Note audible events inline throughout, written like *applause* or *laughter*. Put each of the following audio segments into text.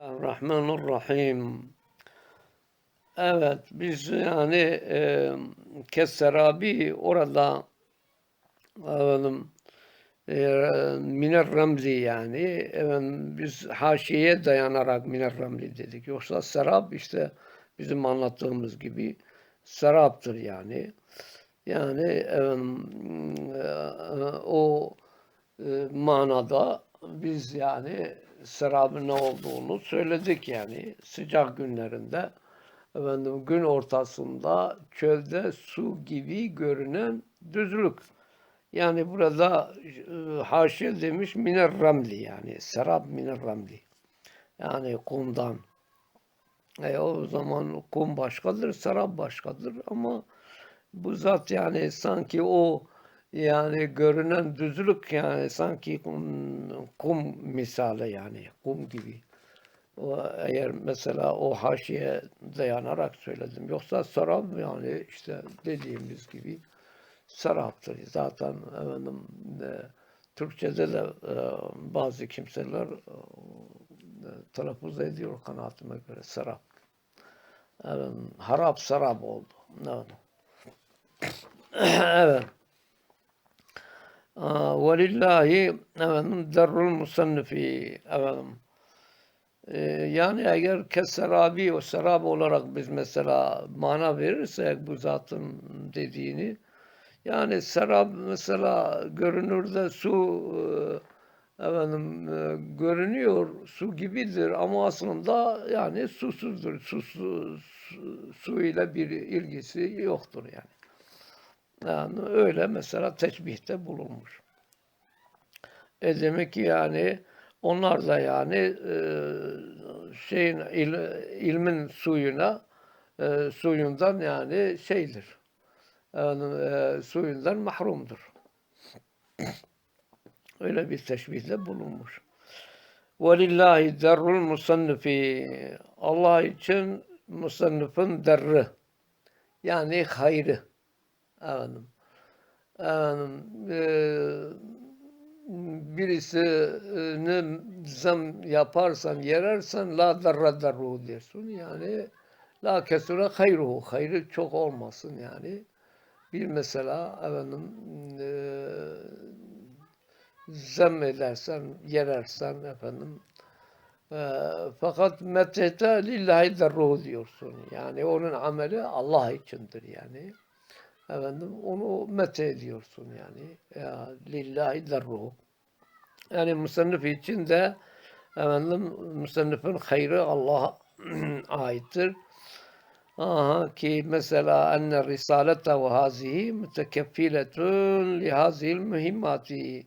Rahmanurrahim. Evet, biz yani e, Kesserabi orada efendim, e, Miner Ramli yani efendim, biz haşiyeye dayanarak Miner Ramli dedik. Yoksa serap işte bizim anlattığımız gibi seraptır yani. Yani efendim, e, o e, manada biz yani serabın ne olduğunu söyledik yani sıcak günlerinde efendim gün ortasında çölde su gibi görünen düzlük. Yani burada e, haşiye demiş miner ramli yani serab miner ramli. Yani kumdan. E, o zaman kum başkadır, serap başkadır ama bu zat yani sanki o yani görünen düzlük yani sanki kum, kum misali yani kum gibi. O, eğer mesela o haşiye dayanarak söyledim. Yoksa sarab yani işte dediğimiz gibi saraptır. Zaten efendim, e, Türkçe'de de e, bazı kimseler e, telaffuz ediyor kanaatime göre sarap. Efendim, harap sarap oldu. Evet. *clears throat* evet. Velillahi efendim derrul musannifi efendim. Ee, yani eğer keserabi o serab olarak biz mesela mana verirsek bu zatın dediğini yani serab mesela görünürde su e, efendim e, görünüyor su gibidir ama aslında yani susuzdur. Su, su, su, ile bir ilgisi yoktur yani. Yani öyle mesela teşbihte bulunmuş. E demek ki yani onlar da yani e, şeyin il, ilmin suyuna e, suyundan yani şeydir. Yani, e, suyundan mahrumdur. *clears throat* Öyle bir teşbihle bulunmuş. Velillahi derrul musannifi. Allah için musannifin derri. Yani hayrı. Efendim. Efendim. E, birisini zam yaparsan, yerersen la darra darru diyorsun. Yani la kesure hayruhu. Hayrı çok olmasın yani. Bir mesela efendim e, zem edersen, yerersen efendim e, fakat metete lillahi darruhu diyorsun. Yani onun ameli Allah içindir yani. Efendim onu mete ediyorsun yani. Ya, lillahi darruhu. Yani musannif için de efendim musannifin hayrı Allah'a *clears throat* aittir. Aha ki mesela enne risalete ve hazihi mütekeffiletun li hazihil mühimmati.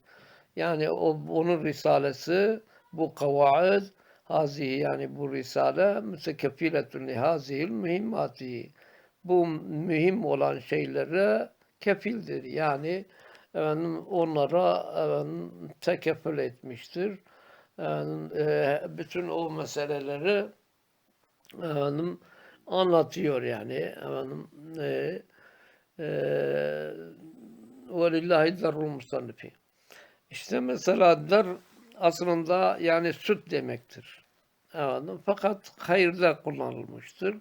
Yani o, onun risalesi bu kavaid hazihi yani bu risale mütekeffiletun li hazihil mühimmati bu mühim olan şeylere kefildir. Yani efendim, onlara efendim, tekeffül etmiştir. Efendim, e, bütün o meseleleri efendim, anlatıyor yani. Efendim, e, e, وَلِلّٰهِ دَرُّ musannifi. İşte mesela der aslında yani süt demektir. Efendim, fakat hayırda kullanılmıştır.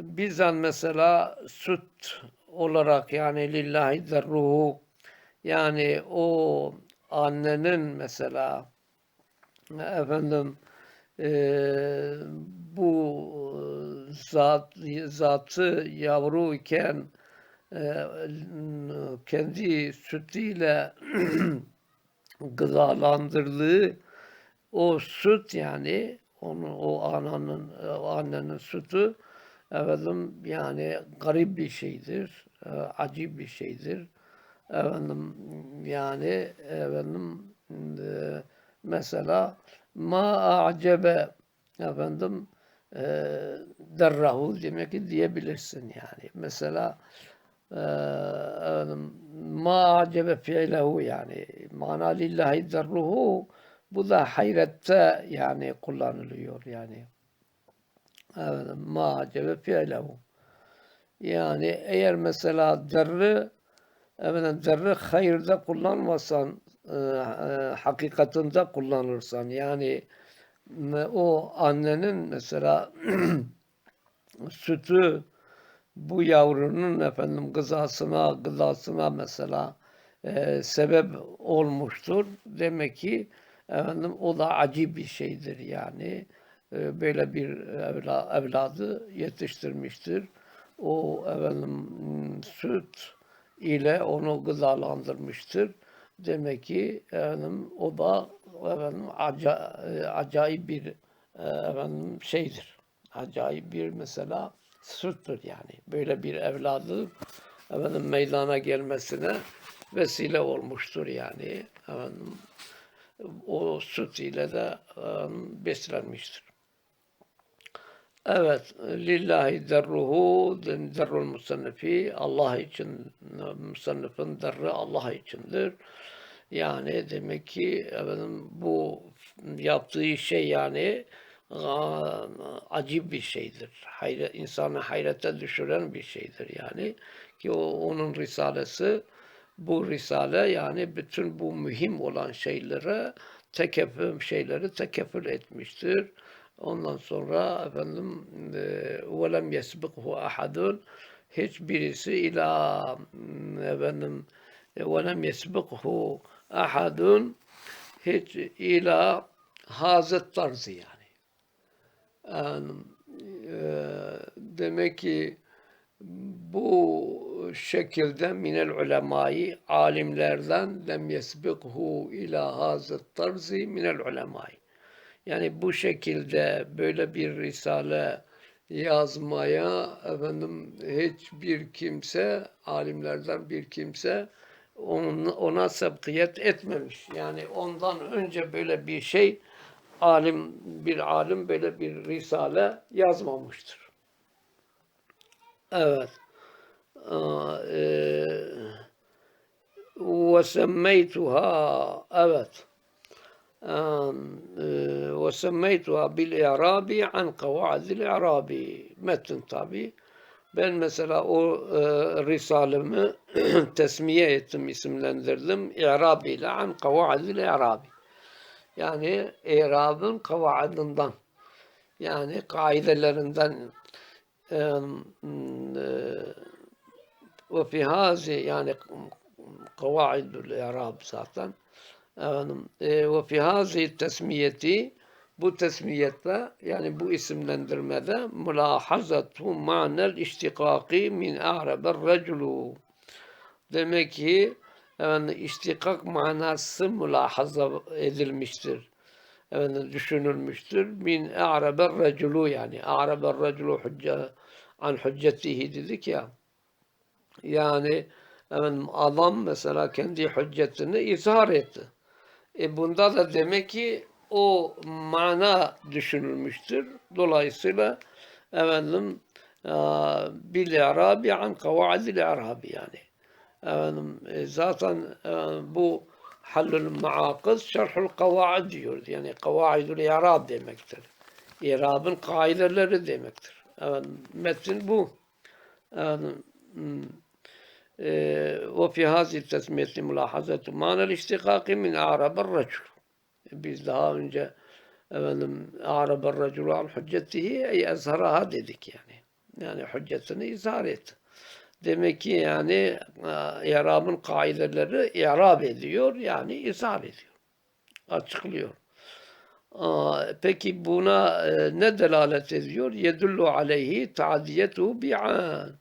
Bizden mesela süt olarak yani lillahi derruhu yani o annenin mesela efendim e, bu zat zatı yavru iken e, kendi sütüyle *clears throat* gıdalandırdığı o süt yani onu o ananın o annenin sütü efendim yani garip bir şeydir, e, bir şeydir. Efendim yani efendim e, mesela ma acebe efendim e, derrahu demek ki diyebilirsin yani. Mesela e, efendim ma acebe fi'lehu yani mana lillahi derruhu bu da hayrette yani kullanılıyor yani. Evet, ma cebe fi'lehu. Yani eğer mesela derri efendim, derri hayırda kullanmasan e, e, hakikatinde kullanırsan yani o annenin mesela *clears throat* sütü bu yavrunun efendim gızasına, gıdasına mesela e, sebep olmuştur. Demek ki efendim o da acı bir şeydir yani. E, böyle bir evla, evladı yetiştirmiştir. O efendim süt ile onu gıdalandırmıştır. Demek ki efendim o da efendim aca, e, acayip bir e, efendim şeydir. Acayip bir mesela sırttır yani. Böyle bir evladı efendim meydana gelmesine vesile olmuştur yani. Efendim, o süt ile de beslenmiştir. Evet, lillahi derruhu, derrul musannefi, Allah için, musannefin derri Allah içindir. Yani demek ki efendim, bu yaptığı şey yani acı bir şeydir. Hayre, insanı hayrete düşüren bir şeydir yani. Ki o onun risalesi bu risale yani bütün bu mühim olan şeylere tekeffür şeyleri tekeffür etmiştir. Ondan sonra efendim velem yesbikhu ahadun hiçbirisi ila efendim velem yesbikhu ahadun hiç ila hazet tarzı yani. yani e, demek ki bu şekilde minel ulemayı alimlerden lem yesbikhu ila hazet tarzı minel ulemayı yani bu şekilde böyle bir risale yazmaya efendim hiçbir kimse alimlerden bir kimse onun, ona sebkiyet etmemiş. Yani ondan önce böyle bir şey alim bir alim böyle bir risale yazmamıştır. Evet. Ve semmeytuha evet. وسميتها بالإعراب عن قواعد الإعراب metin tabi. Ben mesela o e, risalemi *clears throat* tesmiye ettim, isimlendirdim. İ'rab ile an kavaadil i'rabi. Yani i'rabın kavaadından. Yani kaidelerinden e, e, ve fi hazi yani kavaidul i'rab zaten efendim e, ve fi hazi tesmiyeti bu tesmiyette yani bu isimlendirmede mülahazatu manel iştikaki min a'raber reculu demek ki yani iştikak manası mülahaza edilmiştir. Yani düşünülmüştür. Min a'raber reculu yani a'raber reculu hücce an hüccetihi dedik ya. Yani efendim, adam mesela kendi hüccetini izhar etti. E bunda da demek ki o mana düşünülmüştür. Dolayısıyla efendim e, bil arabi an kavaidil arabi yani. Efendim e, zaten e, bu hallül maakız şerhül kavaid diyor. Yani kavaidül irab demektir. İrabın kaideleri demektir. Efendim, metin bu. Efendim, hmm. وفي هذه التسمية ملاحظة معنى الاشتقاق من أعرب الرجل biz daha önce efendim Araber raculu an hüccetihi ey ezharaha dedik yani. Yani hüccetini izhar et. Demek ki yani İrab'ın kaideleri İrab ediyor yani izhar ediyor. Açıklıyor. Peki buna ne delalet ediyor? Yedullu aleyhi ta'diyetu bi'an.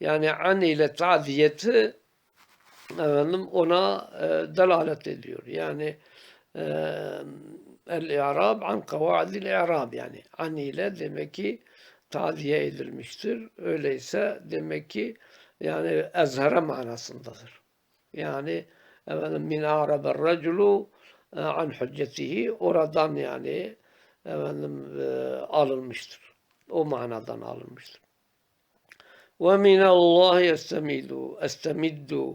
Yani an ile taziyeti efendim ona e, delalet ediyor. Yani e, el-i'rab an kavaidil i'rab yani an ile demek ki taziye edilmiştir. Öyleyse demek ki yani ezhara manasındadır. Yani efendim min araber raculu e, an hüccetihi oradan yani efendim e, alınmıştır. O manadan alınmıştır. Ve minallahi estemidu. Estemiddu.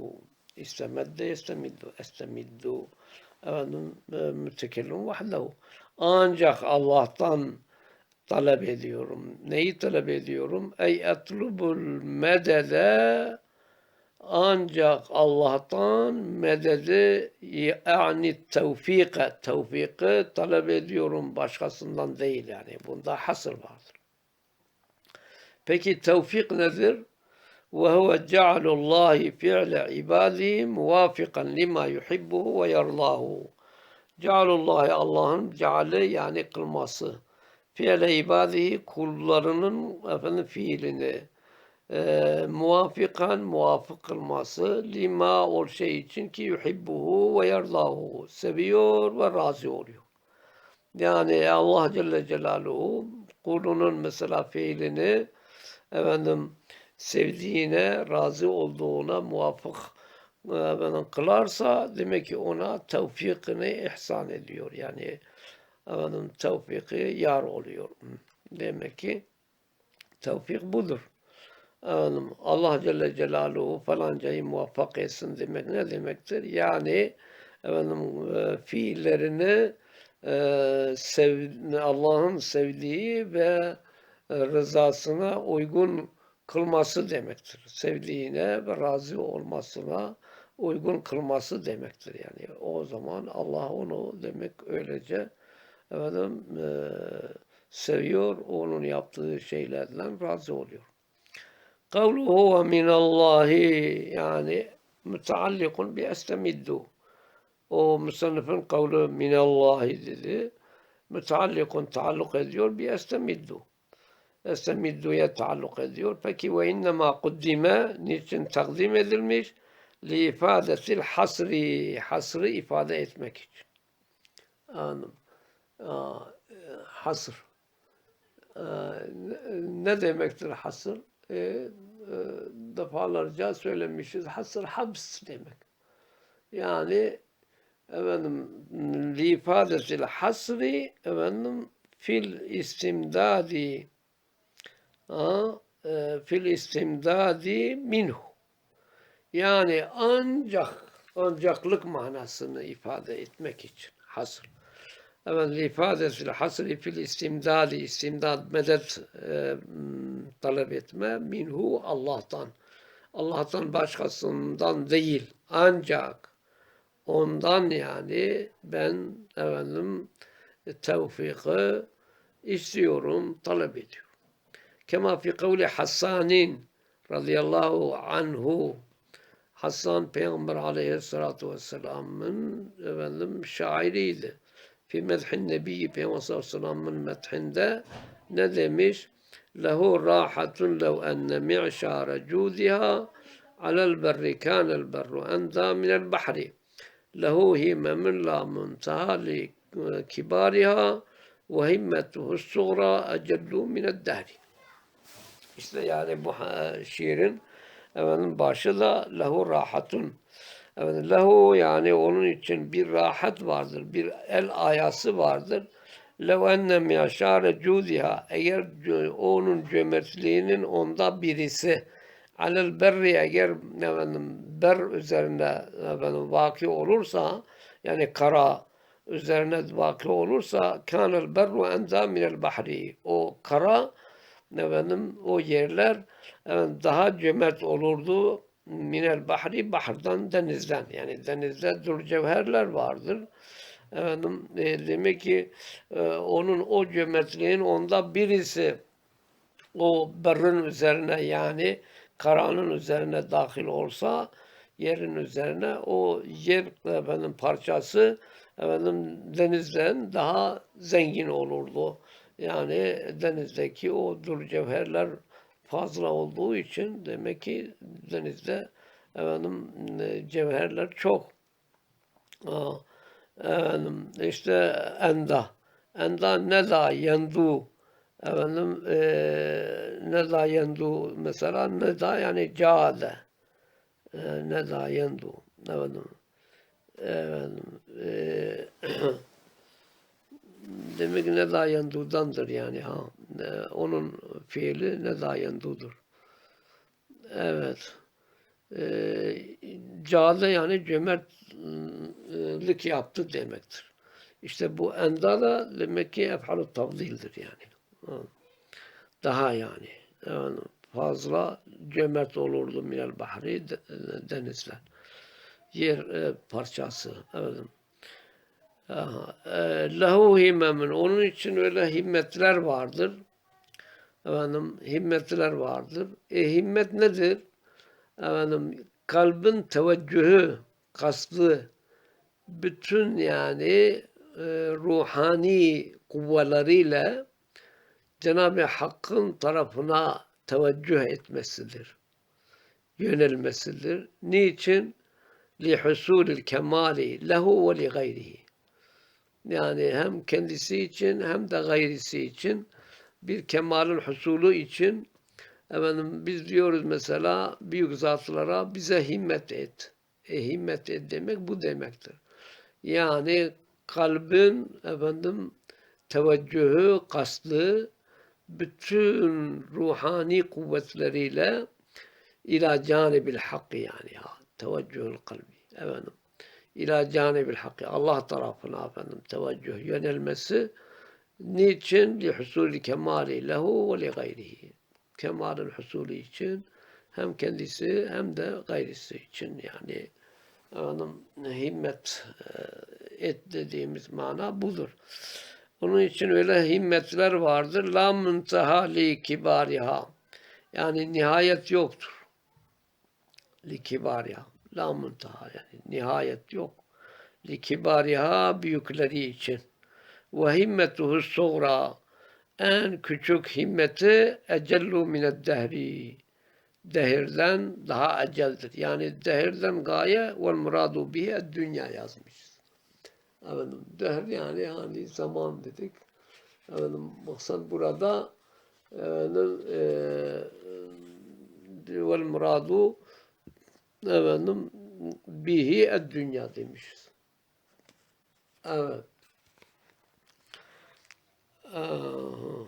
İstemedde yestemiddu. Estemiddu. Efendim e, mütekellüm vahdehu. Ancak Allah'tan talep ediyorum. Neyi talep ediyorum? Ey etlubul medede ancak Allah'tan mededi yani tevfike, tevfiki talep ediyorum başkasından değil yani. Bunda hasır var. Peki tevfik nedir? Ve huve cealullahi fi'le ibadihi muvafikan lima yuhibbuhu ve yerlahu. Cealullahi Allah'ın ceale yani kılması. Fi'le ibadihi kullarının efendim fiilini e, muvafikan muvafık kılması lima o şey için ki yuhibbuhu ve yerlahu seviyor ve razı oluyor. Yani Allah Celle Celaluhu kulunun mesela fiilini efendim sevdiğine, razı olduğuna muvafık e, efendim, kılarsa demek ki ona tevfikini ihsan ediyor. Yani efendim, tevfiki yar oluyor. Demek ki tevfik budur. Efendim, Allah Celle Celaluhu falancayı muvaffak etsin demek ne demektir? Yani efendim, e, fiillerini e, sev, Allah'ın sevdiği ve rızasına uygun kılması demektir. Sevdiğine ve razı olmasına uygun kılması demektir yani. O zaman Allah onu demek öylece efendim e, seviyor, onun yaptığı şeylerden razı oluyor. Kavluhu ve minallahi yani müteallikun bi estemiddu. O müsannifin kavlu minallahi dedi. Müteallikun taalluk ediyor bi estemiddu. Estemiddu'ya taalluk ediyor. Peki ve innema kuddime niçin takdim edilmiş? Li ifadetil hasri. Hasrı ifade etmek için. Anladım. Hasır. Ne demektir hasır? E, e, defalarca söylemişiz. Hasır habs demek. Yani efendim li ifadetil hasri efendim fil istimdadi e, fil istimdadi minhu. Yani ancak ancaklık manasını ifade etmek için hasr. Evet, ifadesi hasri fil istimdadi, istimdad medet e, talep etme minhu Allah'tan. Allah'tan başkasından değil. Ancak ondan yani ben efendim tevfiki istiyorum, talep ediyorum. كما في قول حسان رضي الله عنه. حسان بيغمبر عليه الصلاة والسلام من efendim, شاعريدي في مدح النبي بيغمبر صلى الله عليه وسلم من مدح ده ندمش له راحة لو أن معشار جودها على البر كان البر أندى من البحر. له هم من لا منتهى لكبارها وهمته الصغرى أجل من الدهر. İşte yani bu şiirin efendim başı da lehu rahatun. Efendim, lehu yani onun için bir rahat vardır, bir el ayası vardır. Lev ennem yaşare cudiha eğer onun cömertliğinin onda birisi alel berri eğer efendim, ber üzerine efendim, vaki olursa yani kara üzerine vaki olursa kanel berru enda minel bahri o kara efendim o yerler efendim, daha cömert olurdu minel bahri bahardan denizden yani denizde dur cevherler vardır. Efendim e, demek ki e, onun o cömertliğin onda birisi o berrin üzerine yani karanın üzerine dahil olsa yerin üzerine o yer efendim parçası efendim denizden daha zengin olurdu. Yani denizdeki o dur cevherler fazla olduğu için demek ki denizde efendim e, cevherler çok. Efendim işte enda. Enda ne da yendu. Efendim e, ne da yendu mesela ne da yani cade. E, ne da yendu. Efendim. Efendim. E, *clears throat* demek ne da yendudandır yani ha. Onun fiili ne da yendudur. Evet. E, cade yani cömertlik yaptı demektir. İşte bu enda da demek ki efhalu tavdildir yani. Ha. Daha yani. yani fazla cömert olurdu minel bahri de- denizler. Yer e, parçası. Efendim. E, Lehu himmemin. Onun için öyle himmetler vardır. Efendim himmetler vardır. E himmet nedir? Efendim kalbin teveccühü, kasdı, bütün yani e, ruhani kuvveleriyle Cenab-ı Hakk'ın tarafına teveccüh etmesidir. Yönelmesidir. Niçin? Lihusulil kemali lehu ve li gayrihi. Yani hem kendisi için hem de gayrisi için bir kemalin husulü için efendim biz diyoruz mesela büyük zatlara bize himmet et. E himmet et demek bu demektir. Yani kalbin efendim teveccühü, kaslı bütün ruhani kuvvetleriyle ila canibil hakkı yani ya teveccühül kalbi efendim ila canibil hakkı Allah tarafına efendim teveccüh yönelmesi niçin li husulü kemali lehu ve li gayrihi kemalin husulü için hem kendisi hem de gayrisi için yani efendim himmet e, et dediğimiz mana budur. Onun için öyle himmetler vardır. La muntaha li kibariha. Yani nihayet yoktur. Li kibariha. La muntaha yani nihayet yok. Li kibariha büyükleri için. Ve himmetuhu sonra en küçük himmeti ecellu mined dehri. Dehirden daha eceldir. Yani dehirden gaye ve muradu bihi dünya yazmışız. Efendim, dehr yani yani zaman dedik. Efendim, maksat burada efendim, e, vel muradu efendim bihi ed dünya demişiz. Evet. Aha.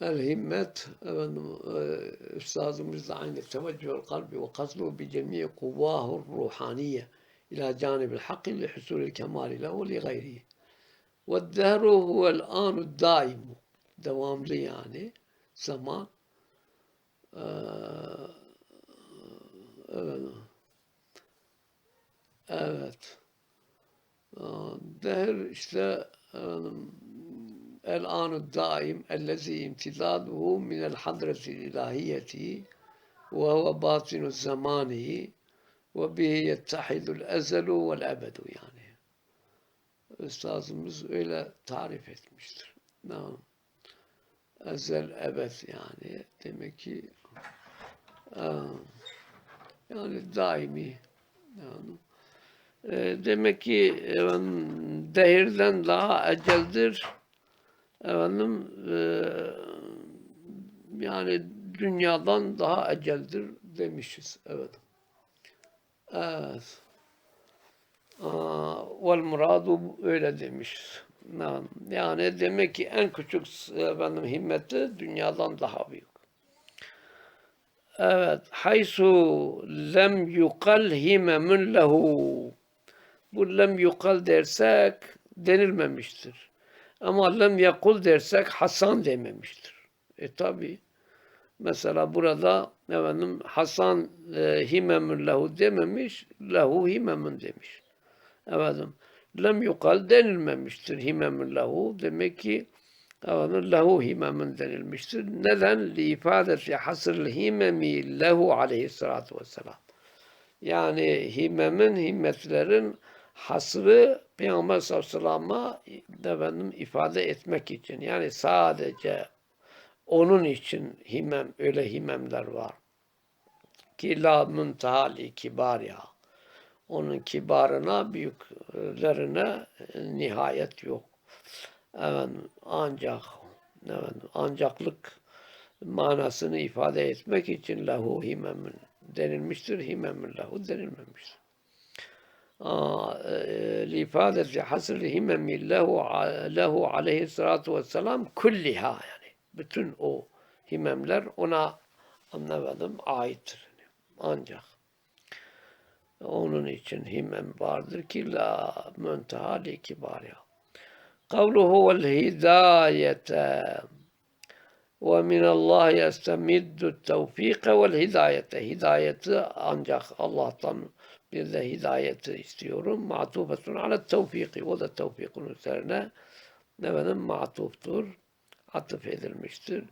El himmet efendim e, üstazımız da aynı teveccühül kalbi ve kaslu bi cemii kuvvahur ruhaniye ila canibil hakkı li husulil kemali lehu li gayrihi. Ve dehru huvel anu daimu. Devamlı yani zaman e, evet, evet der işte efendim, el anu daim ellezi imtidaduhu minel hadreti ilahiyeti ve huve batinu zamanihi ve bihi yettahidul ezelu vel ebedu yani. Üstazımız öyle tarif etmiştir. Tamam. Ezel ebed yani demek ki aa, yani daimi yani, e, demek ki efendim, dehirden daha eceldir efendim e, yani dünyadan daha eceldir demişiz. Evet. Evet. Vel muradu öyle demişiz. Yani, demek ki en küçük efendim himmeti dünyadan daha büyük. Evet. Haysu lem yukal himemun lehu. Bu lem yukal dersek denilmemiştir. Ama lem yakul dersek Hasan dememiştir. E tabi. Mesela burada efendim Hasan e, himemun lehu dememiş, lehu himemun demiş. Efendim lem yukal denilmemiştir himemun lehu. Demek ki efendim lehu himemun denilmiştir. Neden? Li ifadeti hasril himemi lehu aleyhissalatu vesselam. Yani himemin, himmetlerin hasrı Peygamber sallallahu efendim, ifade etmek için. Yani sadece onun için himem, öyle himemler var. Ki la müntehali kibar ya. Onun kibarına, büyüklerine nihayet yok. Efendim, ancak efendim, ancaklık manasını ifade etmek için lehu himemun denilmiştir. Himemun lehu denilmemiştir. لإفادة حصر الهمم له له aleyhissalatu vesselam kulliha yani bütün o himemler ona anlamadım aittir. Ancak onun için himem vardır ki la münteha li kibariha. kavluhu vel hidayete ve minallahi yestemiddu tevfike vel hidayete. Hidayeti ancak Allah'tan bir de hidayeti istiyorum. Matufetun ala tevfiki. O da tevfikun üzerine efendim matuftur. Atıf edilmiştir.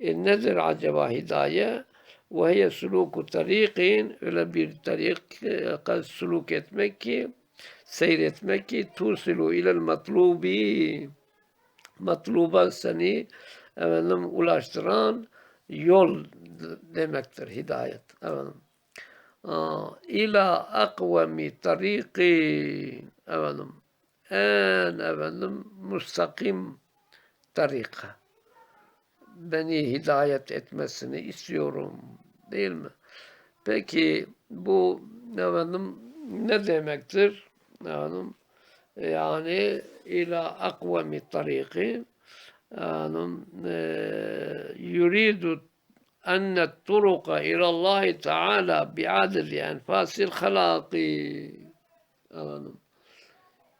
E nedir acaba hidaye? Ve hiye suluku tarikin öyle bir tarik e, suluk etmek ki seyretmek ki tusilu ilel matlubi matluba seni efendim ulaştıran yol demektir hidayet. Efendim. İla akvemi tariki efendim en efendim müstakim tarika beni hidayet etmesini istiyorum. Değil mi? Peki bu efendim ne demektir? Yani, yani ila akvami tariki yani, e, yuridu enne turuka ilallahi teala bi'adli enfasil halaki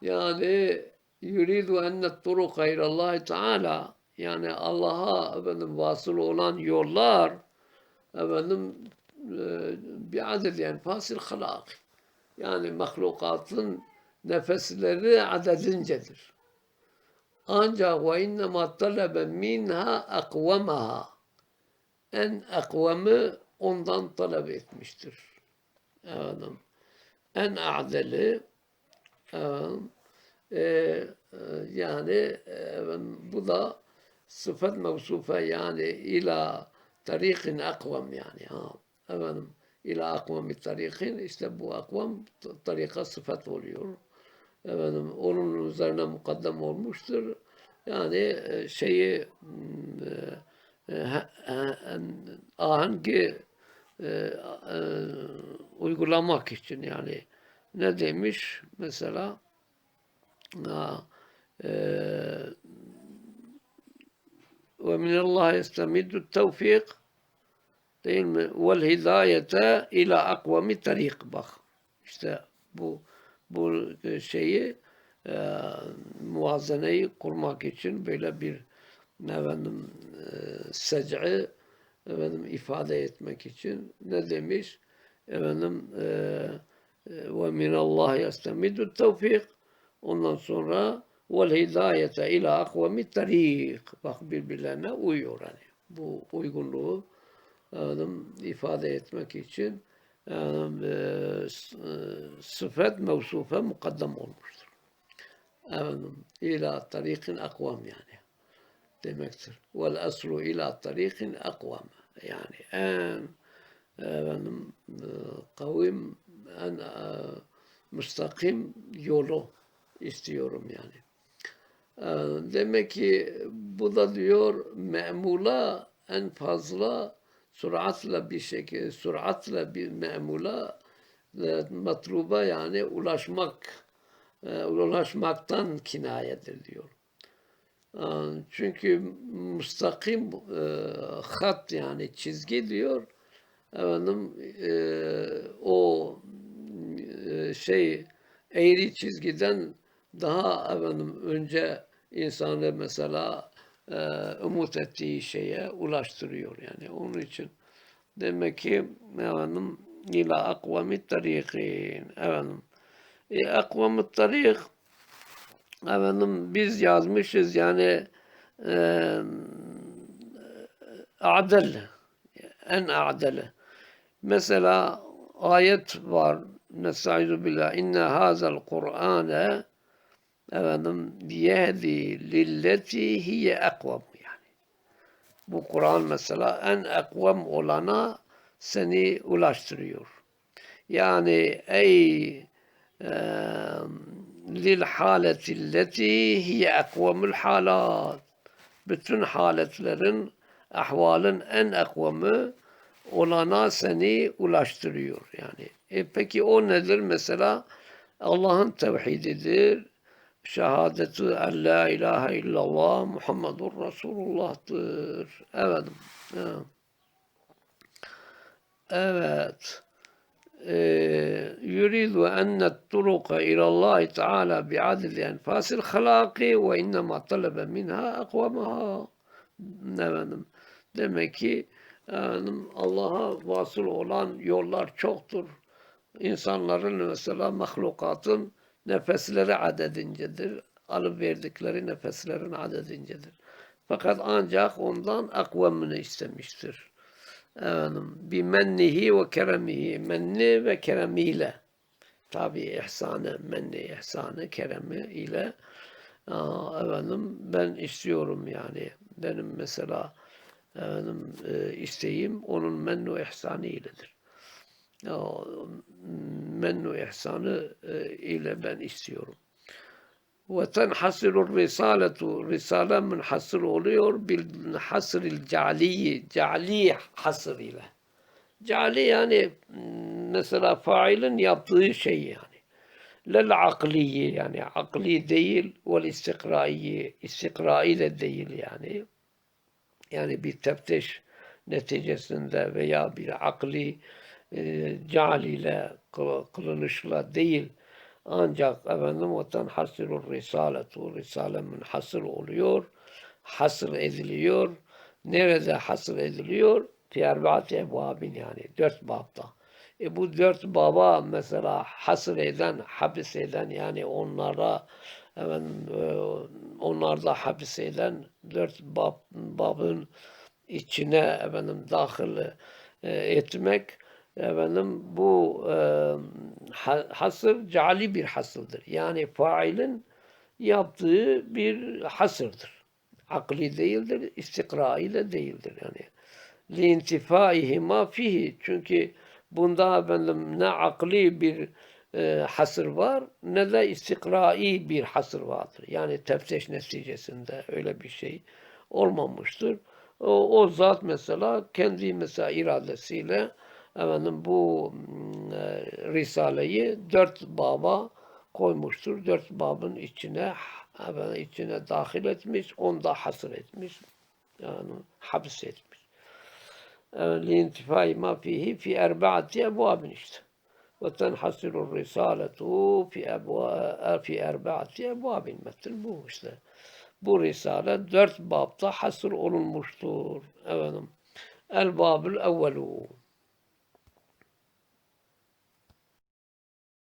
yani yuridu enne turuka ilallahi teala yani Allah'a efendim vasıl olan yollar efendim bir aded yani fasil halak yani mahlukatın nefesleri adedincedir. Ancak ve innema talebe minha akvamaha en akvamı ondan talep etmiştir. Efendim, en a'deli efendim, e, e, yani efendim, bu da sıfat mevsufe yani ila tarikin akvam yani ha efendim ila akvami tarikin işte bu akvam tarika sıfat oluyor. Efendim onun üzerine mukaddem olmuştur. Yani şeyi ahengi uygulamak için yani ne demiş mesela ve minallah yestemiddu tevfik değil mi? Vel hidayete ila akvami tarik bak. İşte bu bu şeyi e, muvazeneyi kurmak için böyle bir efendim e, sec'i efendim ifade etmek için ne demiş? Efendim e, ve minallah yestemidu tevfik ondan sonra vel hidayete ila akvami tarik bak birbirlerine uyuyor hani bu uygunluğu ifade etmek için sıfat mevsufe mukaddem olmuştur. Efendim, ila tarikin akvam yani demektir. Vel aslu ila tarikin akvam yani en efendim, kavim en müstakim yolu istiyorum yani. Demek ki bu da diyor memula en fazla süratle bir şekilde süratle bir memula matluba yani ulaşmak ulaşmaktan kinayedir diyor. Çünkü müstakim hat yani çizgi diyor. Efendim o şey eğri çizgiden daha efendim önce insanı mesela e, umut ettiği şeye ulaştırıyor yani. Onun için demek ki efendim ila akvami tarikin efendim. E, akvami tarik efendim biz yazmışız yani e, adel en adel. Mesela ayet var. Nestaizu billah. İnne hazel Kur'ane efendim yehdi lilleti hiye ekvam yani. Bu Kur'an mesela en ekvam olana seni ulaştırıyor. Yani ey e, lil haletilleti hiye ekvamul halat. Bütün haletlerin, ahvalin en ekvamı olana seni ulaştırıyor yani. E peki o nedir mesela? Allah'ın tevhididir, şehadeti en la ilahe illallah Muhammedur Resulullah'tır. Evet. Evet. يريد أن الطرق إلى الله تعالى بعدد أنفاس الخلاق وإنما طلب منها أقومها efendim, demek ki efendim, Allah'a vasıl olan yollar çoktur. İnsanların mesela mahlukatın nefesleri adedincedir. Alıverdikleri nefeslerin adedincedir. Fakat ancak ondan akvamını istemiştir. Efendim, bimennihi ve keremihi, menni ve keremiyle. Tabi ihsanı, menni, ihsanı, keremi ile efendim ben istiyorum yani. Benim mesela efendim, e, isteğim onun mennu ihsanı iledir. Ya, mennu ihsanı e, ile ben istiyorum. Ve tenhasirur risaletu risale münhasır oluyor bil hasril ca'liyi ca'li hasır ile. Ca'li yani mesela failin yaptığı şey yani. Lel akliyi yani akli değil vel istikraiyi istikrai de değil yani. Yani bir teftiş neticesinde veya bir akli e, kıl- kılınışla değil ancak efendim o tenhasirur risaletu risale münhasır oluyor hasır ediliyor. Nerede hasır ediliyor? Fi erbaati ebvabin yani dört babda. E bu dört baba mesela hasır eden hapis eden yani onlara efendim, e, onlarda hapis eden dört bab, babın içine efendim dahil e, etmek efendim bu e, ha- hasır cali bir hasırdır. Yani failin yaptığı bir hasırdır. Akli değildir, istikrai de değildir yani. Lintifaihima fihi çünkü bunda efendim ne akli bir e, hasır var ne de istikrai bir hasır vardır. Yani teftiş neticesinde öyle bir şey olmamıştır. O, o zat mesela kendi mesela iradesiyle efendim bu mm, e, risaleyi dört baba koymuştur. Dört babın içine efendim, içine dahil etmiş, onda hasır etmiş. Yani hapis etmiş. Lintifai ma fihi fi erbaati ebvabin işte. Ve tenhasirur risaletu fi e, fi erbaati ebvabin. Metin bu işte. Bu risale dört babda hasır olunmuştur. Efendim. El babül evvelu.